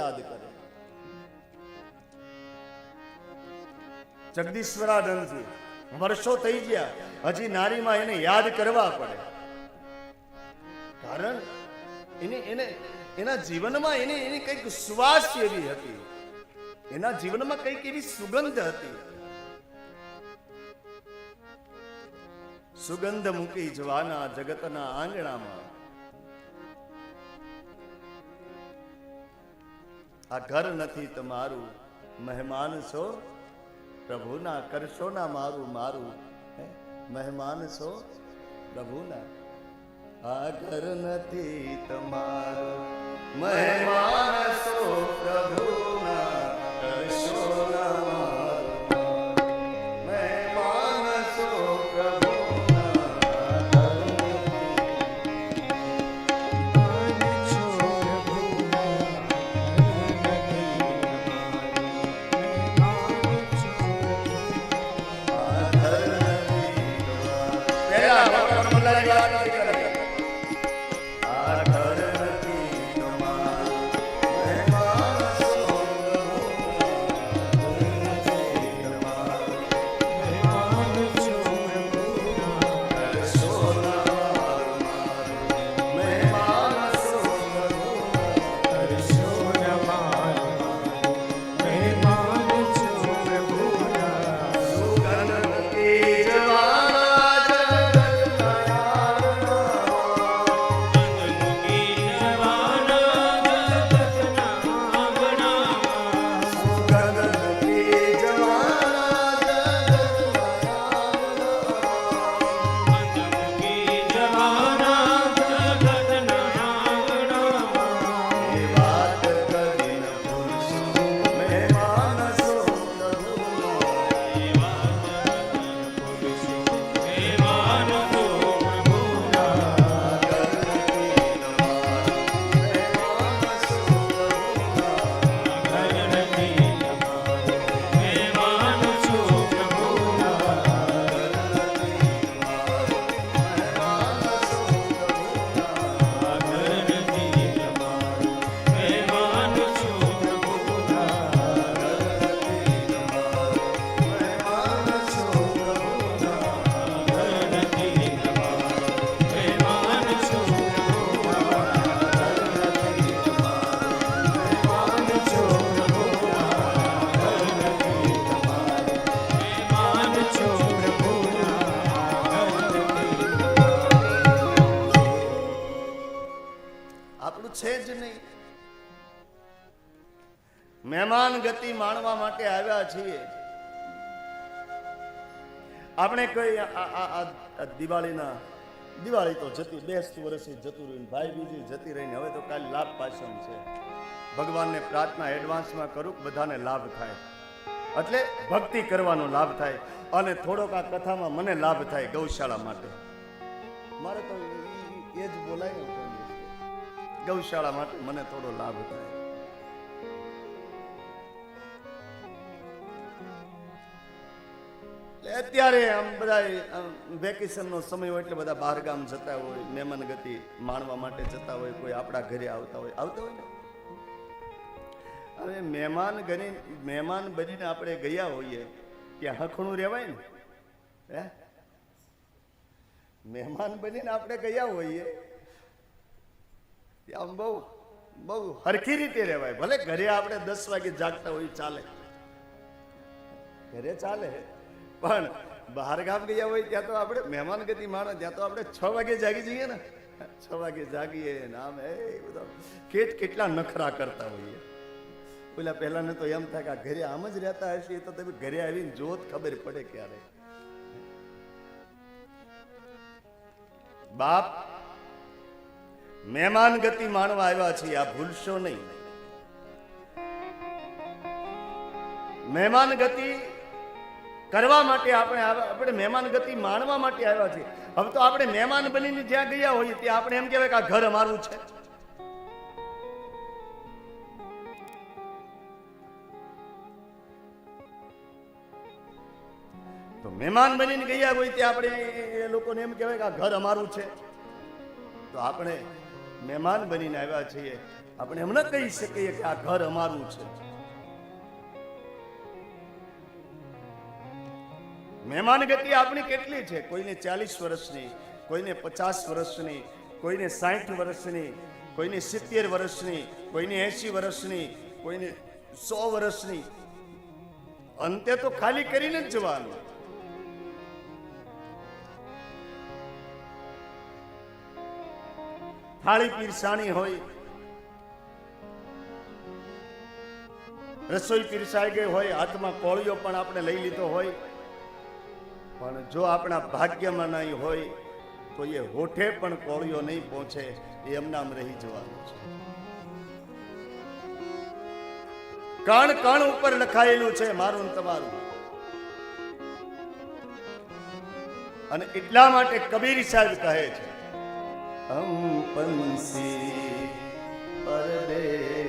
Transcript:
યાદ કરે. જગદીશ્વરાનંદજી, વર્ષો થઈ ગયા, હજી નારીમાં એને યાદ કરવા પડે. કારણ એને એને, એના જીવનમાં એને, એની કંઈક સ્વાસ એવી હતી. એના જીવનમાં કંઈક એવી સુગંધ હતી. સુગંધ મૂકી જવાના જગતના આંગણામાં. આ ઘર નથી તમારું મહેમાન છો? પ્રભુના કરશો ના મારું મારું? મહેમાન છો પ્રભુના? આ ઘર નથી તમારું મહેમાન છો પ્રભુના arreglar છે જ નહીં. મહેમાન ગતિ માણવા માટે આવ્યા છીએ. આપણે કઈ દિવાળીના, દિવાળી તો જતી બેસતું વર્ષે જતું રહ્યું ભાઈ બીજી જતી રહીને, હવે તો કાલે લાભ પાછળ છે. ભગવાનને પ્રાર્થના એડવાન્સમાં કરું બધાને લાભ થાય. એટલે ભક્તિ કરવાનો લાભ થાય અને થોડોક આ કથામાં મને લાભ થાય ગૌશાળા માટે. મારે તો એ જ બોલાય. ગૌશાળા માટે મને થોડો લાભ થાય. અત્યારે આમ બધા વેકેશનનો સમય હોય એટલે બધા બહાર ગામ જતા હોય, મહેમાન ગતિ માણવા માટે જતા હોય, કોઈ આપણા ઘરે આવતા હોય આવતા હોય ને? હવે મહેમાન ઘરે મહેમાન બનીને આપણે ગયા હોઈએ, ત્યાં હખણું રહેવાય ને? હે? મહેમાન બનીને આપણે ગયા હોઈએ ત્યાં બહુ બહુ હરખી રીતે રહેવાય. ભલે ઘરે આપણે દસ વાગે જાગતા હોય ચાલે. ઘરે ચાલે, પણ બહાર ગામ ગયા હોય ત્યાં તો આપણે મહેમાન ગતિ માણો ત્યાં તો આપણે છ વાગે જાગી જઈએ ને. છ વાગે જાગીએ નામ આમ, એ બધા કેટ કેટલા નખરા કરતા હોઈએ. પેલા પહેલાને તો એમ થાય કે આ ઘરે આમ જ રહેતા હશે તો તમે ઘરે આવીને જોત ખબર પડે ક્યારે. બાપ મહેમાન ગતિ માણવા આવ્યા છીએ, આ ભૂલશો નહીં. મહેમાન ગતિ કરવા માટે આપણે આપણે મહેમાન ગતિ માણવા માટે આવ્યા છીએ. હવે તો આપણે મહેમાન બનીને જ્યાં ગયા હોઈએ, ત્યાં આપણે એમ કહેવાય કે આ ઘર અમારું છે. તો મહેમાન બનીને ગયા હોય, ત્યાં આપણે એ લોકોને એમ કહેવાય કે આ ઘર અમારું છે. તો આપણે મહેમાન બનીને આવ્યા છીએ. આપણે એમ ન કહી શકીએ કે આ ઘર અમારું છે. મહેમાન ગતિ આપણી કેટલી છે? કોઈને ચાલીસ વર્ષની, કોઈને પચાસ વર્ષની, કોઈને સાઠ વર્ષની, કોઈને સિત્તેર વર્ષની, કોઈને એસી વર્ષની, કોઈને સો વર્ષની. અંતે તો ખાલી કરીને જ જવાનું. થાળી પીરસાણી હોય. રસોઈ પીરસાઈ ગઈ હોય, હાથમાં કોળિયો પણ આપણે લઈ લીધો હોય. પણ જો આપણા ભાગ્યમાં નહીં હોય, તો એ હોઠે પણ કોળિયો નહીં પહોંચે, એ એમનામ રહી જવાનું છે. કણ કણ ઉપર લખાયેલું છે, મારું ને તમારું. અને એટલા માટે કબીર સાહેબ કહે છે હમ પંસી પરદેશ